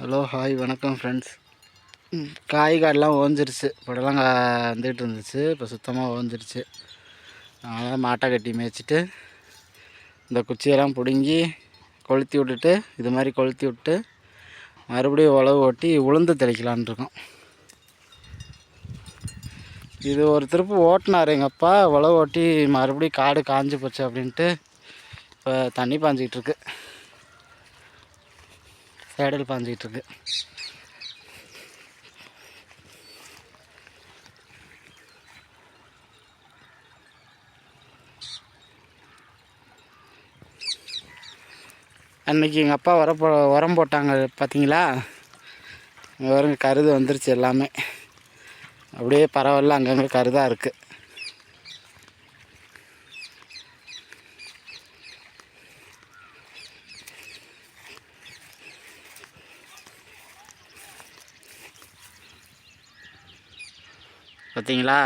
Hello hi வணக்கம் friends காய் காடெலாம் ஓஞ்சிருச்சு. இப்போடெல்லாம் கா வந்துட்டு இருந்துச்சு. இப்போ சுத்தமாக ஓஞ்சிருச்சு. அதனால் மாட்டை கட்டி மேய்ச்சிட்டு இந்த குச்சியெல்லாம் பிடுங்கி கொளுத்தி விட்டுட்டு இது மாதிரி கொளுத்தி விட்டு மறுபடியும் உழவு ஓட்டி உளுந்து தெளிக்கலான்னு இருக்கோம். இது ஒரு திருப்பு ஓட்டினார் எங்கள் அப்பா. உழவு ஓட்டி மறுபடியும் காடு காஞ்சி போச்சு அப்படின்ட்டு இப்போ தண்ணி பாஞ்சிக்கிட்டு இருக்கு. சேடல் பாஞ்சிக்கிட்டு இருக்கு. அன்னைக்கு எங்கள் அப்பா உரம் போ உரம் போட்டாங்க பார்த்தீங்களா இங்கே வருங்க கருது வந்துருச்சு எல்லாமே. அப்படியே பரவாயில்ல அங்கங்கே கருதாக இருக்குது பார்த்தீங்களா?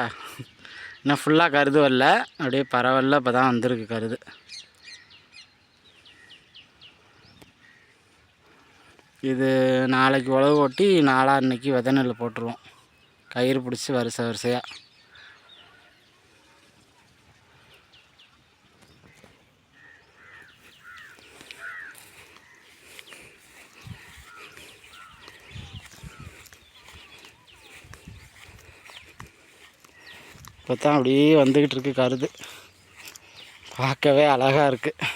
இன்னும் ஃபுல்லாக கருது வரல. அப்படியே பரவாயில்ல இப்போ தான் வந்திருக்கு கருது. இது நாளைக்கு உழவு ஓட்டி நாளாக இன்றைக்கி வெதை நெல் போட்டுருவோம். கயிறு பிடிச்சி வரிசை வரிசையாக இப்போ தான் அப்படியே வந்துக்கிட்டு இருக்கு கருது. பார்க்கவே அழகாக இருக்குது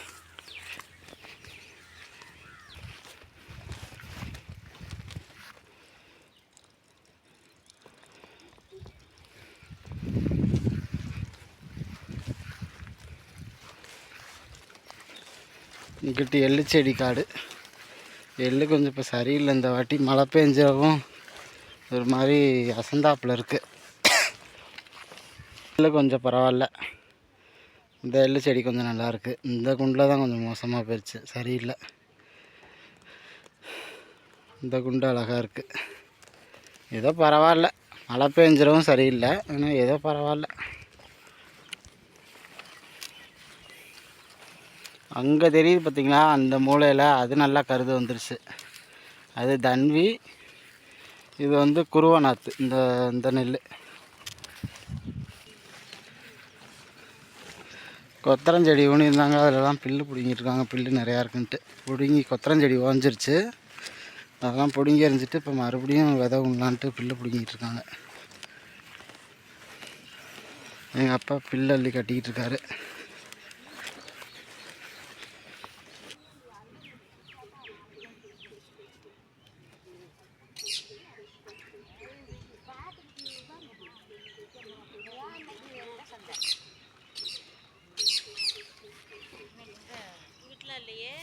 இங்கிட்டு எள்ளு செடி காடு. எள்ளு கொஞ்சம் இப்போ சரியில்லை. இந்த வாட்டி மழை பெஞ்சவும் ஒரு மாதிரி அசந்தாப்பில் இருக்குது எள்ளு கொஞ்சம் பரவாயில்ல. இந்த எள்ளு செடி கொஞ்சம் நல்லாயிருக்கு. இந்த குண்டில் தான் கொஞ்சம் மோசமாக போயிடுச்சு. சரியில்லை. இந்த குண்டு அழகாக இருக்குது ஏதோ பரவாயில்ல. மழை பெஞ்சிடவும் சரியில்லை. ஆனால் ஏதோ பரவாயில்ல. அங்கே தெரியுது பார்த்திங்களா? அந்த மூலையில் அது நல்லா கருது வந்துருச்சு. அது தன்வி இது வந்து குருவநாத்து இந்த இந்த நெல் கொத்தரஞ்செடி ஊனியிருந்தாங்க. அதிலலாம் புல்லு பிடுங்கிட்டு இருக்காங்க புல்லு நிறையா இருக்குன்ட்டு. பிடுங்கி கொத்தரஞ்செடி ஓஞ்சிருச்சு. அதெல்லாம் பிடுங்கி எறிஞ்சிட்டு இப்போ மறுபடியும் விதை உண்ணலான்ட்டு புல்லு பிடுங்கிட்டு இருக்காங்க எங்கள் அப்பா புல்லு அள்ளி கட்டிக்கிட்டு இருக்காரு போகலையே